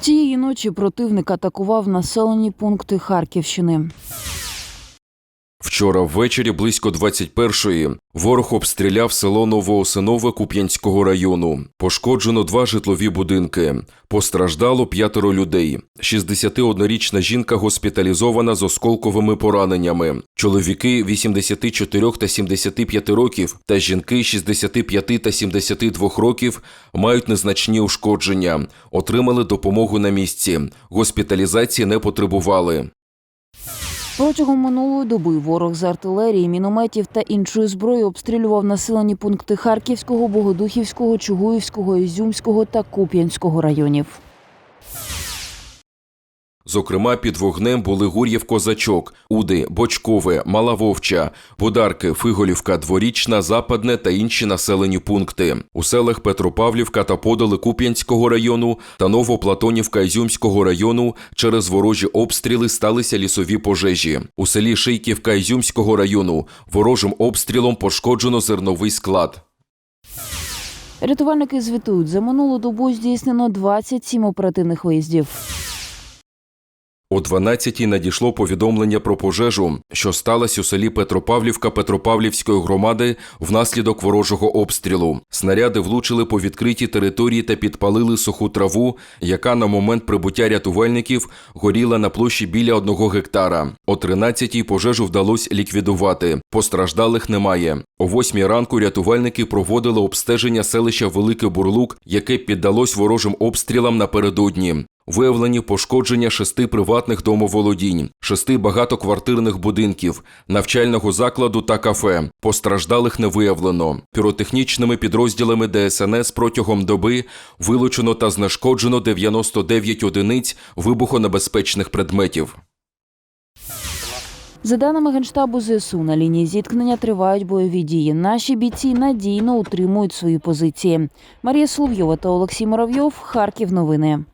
Цієї ночі противник атакував населені пункти Харківщини. Вчора ввечері близько 21-ї ворог обстріляв село Новоосинове Куп'янського району. Пошкоджено два житлові будинки. Постраждало п'ятеро людей. 61-річна жінка госпіталізована з осколковими пораненнями. Чоловіки 84 та 75 років та жінки 65 та 72 років мають незначні ушкодження. Отримали допомогу на місці. Госпіталізації не потребували. Протягом минулої доби ворог з артилерії, мінометів та іншої зброї обстрілював населені пункти Харківського, Богодухівського, Чугуївського, Ізюмського та Куп'янського районів. Зокрема, під вогнем були Гур'єв Козачок, Уди, Бочкове, Мала Вовча, Бодарки, Фиголівка, Дворічна, Западне та інші населені пункти. У селах Петропавлівка та Подоли Куп'янського району та Новоплатонівка Ізюмського району через ворожі обстріли сталися лісові пожежі. У селі Шийківка Ізюмського району ворожим обстрілом пошкоджено зерновий склад. Рятувальники звітують, за минулу добу здійснено 27 оперативних виїздів. О 12-й надійшло повідомлення про пожежу, що сталося у селі Петропавлівка Петропавлівської громади внаслідок ворожого обстрілу. Снаряди влучили по відкритій території та підпалили суху траву, яка на момент прибуття рятувальників горіла на площі біля одного гектара. О 13-й пожежу вдалося ліквідувати. Постраждалих немає. О 8 ранку рятувальники проводили обстеження селища Великий Бурлук, яке піддалось ворожим обстрілам напередодні. Виявлені пошкодження шести приватних домоволодінь, шести багатоквартирних будинків, навчального закладу та кафе. Постраждалих не виявлено. Піротехнічними підрозділами ДСНС протягом доби вилучено та знешкоджено 99 одиниць вибухонебезпечних предметів. За даними Генштабу ЗСУ, на лінії зіткнення тривають бойові дії. Наші бійці надійно утримують свої позиції. Марія Соловйова та Олексій Муравйов. Харків. Новини.